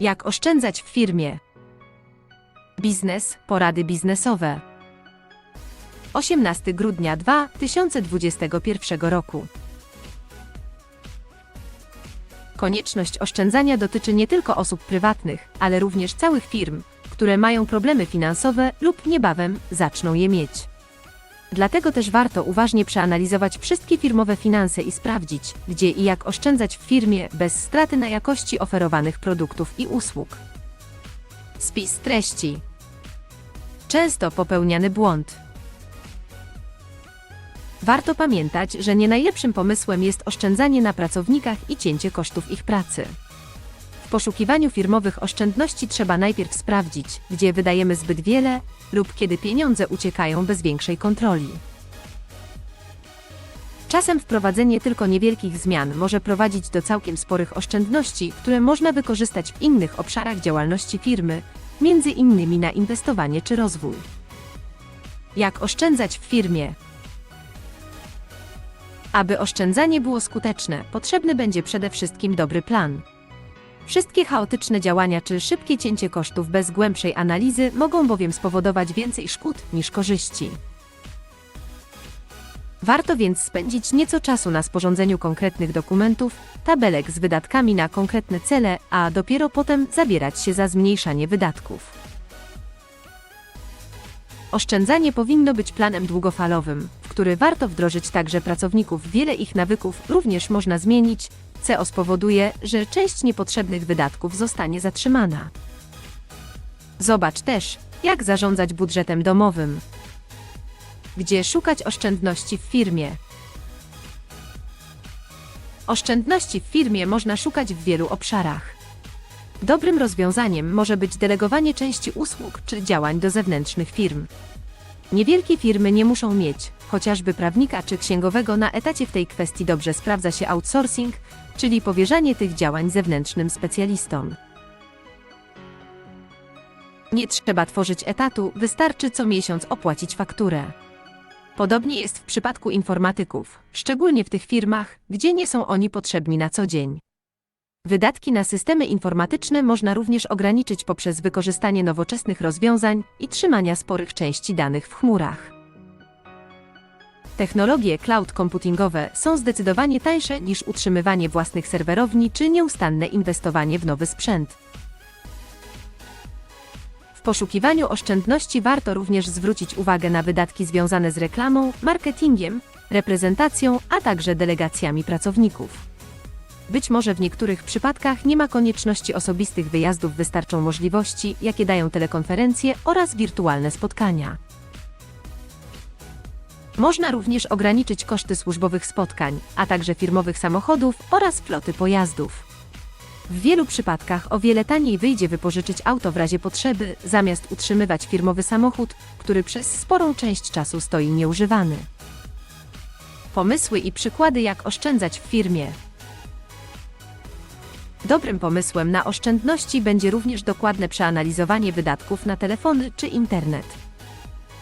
Jak oszczędzać w firmie? Biznes, porady biznesowe. 18 grudnia 2021 roku. Konieczność oszczędzania dotyczy nie tylko osób prywatnych, ale również całych firm, które mają problemy finansowe lub niebawem zaczną je mieć. Dlatego też warto uważnie przeanalizować wszystkie firmowe finanse i sprawdzić, gdzie i jak oszczędzać w firmie bez straty na jakości oferowanych produktów i usług. Spis treści. Często popełniany błąd. Warto pamiętać, że nie najlepszym pomysłem jest oszczędzanie na pracownikach i cięcie kosztów ich pracy. Poszukiwaniu firmowych oszczędności trzeba najpierw sprawdzić, gdzie wydajemy zbyt wiele lub kiedy pieniądze uciekają bez większej kontroli. Czasem wprowadzenie tylko niewielkich zmian może prowadzić do całkiem sporych oszczędności, które można wykorzystać w innych obszarach działalności firmy, między innymi na inwestowanie czy rozwój. Jak oszczędzać w firmie? Aby oszczędzanie było skuteczne, potrzebny będzie przede wszystkim dobry plan. Wszystkie chaotyczne działania czy szybkie cięcie kosztów bez głębszej analizy mogą bowiem spowodować więcej szkód niż korzyści. Warto więc spędzić nieco czasu na sporządzeniu konkretnych dokumentów, tabelek z wydatkami na konkretne cele, a dopiero potem zabierać się za zmniejszanie wydatków. Oszczędzanie powinno być planem długofalowym, w który warto wdrożyć także pracowników. Wiele ich nawyków również można zmienić, co spowoduje, że część niepotrzebnych wydatków zostanie zatrzymana. Zobacz też, jak zarządzać budżetem domowym. Gdzie szukać oszczędności w firmie? Oszczędności w firmie można szukać w wielu obszarach. Dobrym rozwiązaniem może być delegowanie części usług czy działań do zewnętrznych firm. Niewielkie firmy nie muszą mieć, chociażby prawnika czy księgowego na etacie w tej kwestii dobrze sprawdza się outsourcing, czyli powierzanie tych działań zewnętrznym specjalistom. Nie trzeba tworzyć etatu, wystarczy co miesiąc opłacić fakturę. Podobnie jest w przypadku informatyków, szczególnie w tych firmach, gdzie nie są oni potrzebni na co dzień. Wydatki na systemy informatyczne można również ograniczyć poprzez wykorzystanie nowoczesnych rozwiązań i trzymania sporych części danych w chmurach. Technologie cloud computingowe są zdecydowanie tańsze niż utrzymywanie własnych serwerowni czy nieustanne inwestowanie w nowy sprzęt. W poszukiwaniu oszczędności warto również zwrócić uwagę na wydatki związane z reklamą, marketingiem, reprezentacją, a także delegacjami pracowników. Być może w niektórych przypadkach nie ma konieczności osobistych wyjazdów, wystarczą możliwości, jakie dają telekonferencje oraz wirtualne spotkania. Można również ograniczyć koszty służbowych spotkań, a także firmowych samochodów oraz floty pojazdów. W wielu przypadkach o wiele taniej wyjdzie wypożyczyć auto w razie potrzeby, zamiast utrzymywać firmowy samochód, który przez sporą część czasu stoi nieużywany. Pomysły i przykłady, jak oszczędzać w firmie. Dobrym pomysłem na oszczędności będzie również dokładne przeanalizowanie wydatków na telefony czy internet.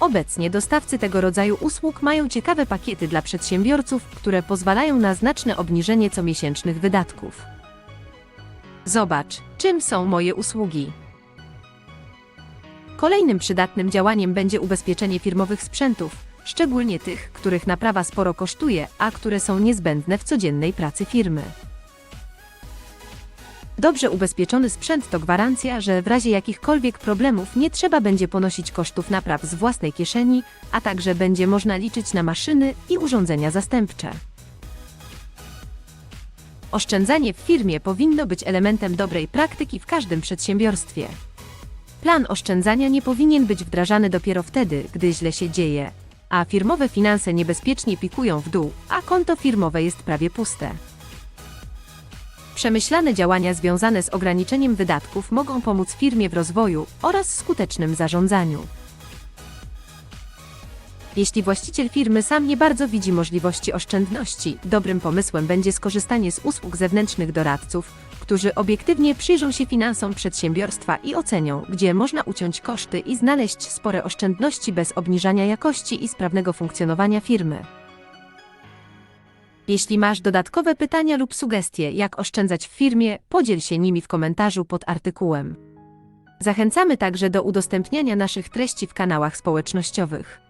Obecnie dostawcy tego rodzaju usług mają ciekawe pakiety dla przedsiębiorców, które pozwalają na znaczne obniżenie comiesięcznych wydatków. Zobacz, czym są moje usługi. Kolejnym przydatnym działaniem będzie ubezpieczenie firmowych sprzętów, szczególnie tych, których naprawa sporo kosztuje, a które są niezbędne w codziennej pracy firmy. Dobrze ubezpieczony sprzęt to gwarancja, że w razie jakichkolwiek problemów nie trzeba będzie ponosić kosztów napraw z własnej kieszeni, a także będzie można liczyć na maszyny i urządzenia zastępcze. Oszczędzanie w firmie powinno być elementem dobrej praktyki w każdym przedsiębiorstwie. Plan oszczędzania nie powinien być wdrażany dopiero wtedy, gdy źle się dzieje, a firmowe finanse niebezpiecznie pikują w dół, a konto firmowe jest prawie puste. Przemyślane działania związane z ograniczeniem wydatków mogą pomóc firmie w rozwoju oraz skutecznym zarządzaniu. Jeśli właściciel firmy sam nie bardzo widzi możliwości oszczędności, dobrym pomysłem będzie skorzystanie z usług zewnętrznych doradców, którzy obiektywnie przyjrzą się finansom przedsiębiorstwa i ocenią, gdzie można uciąć koszty i znaleźć spore oszczędności bez obniżania jakości i sprawnego funkcjonowania firmy. Jeśli masz dodatkowe pytania lub sugestie, jak oszczędzać w firmie, podziel się nimi w komentarzu pod artykułem. Zachęcamy także do udostępniania naszych treści w kanałach społecznościowych.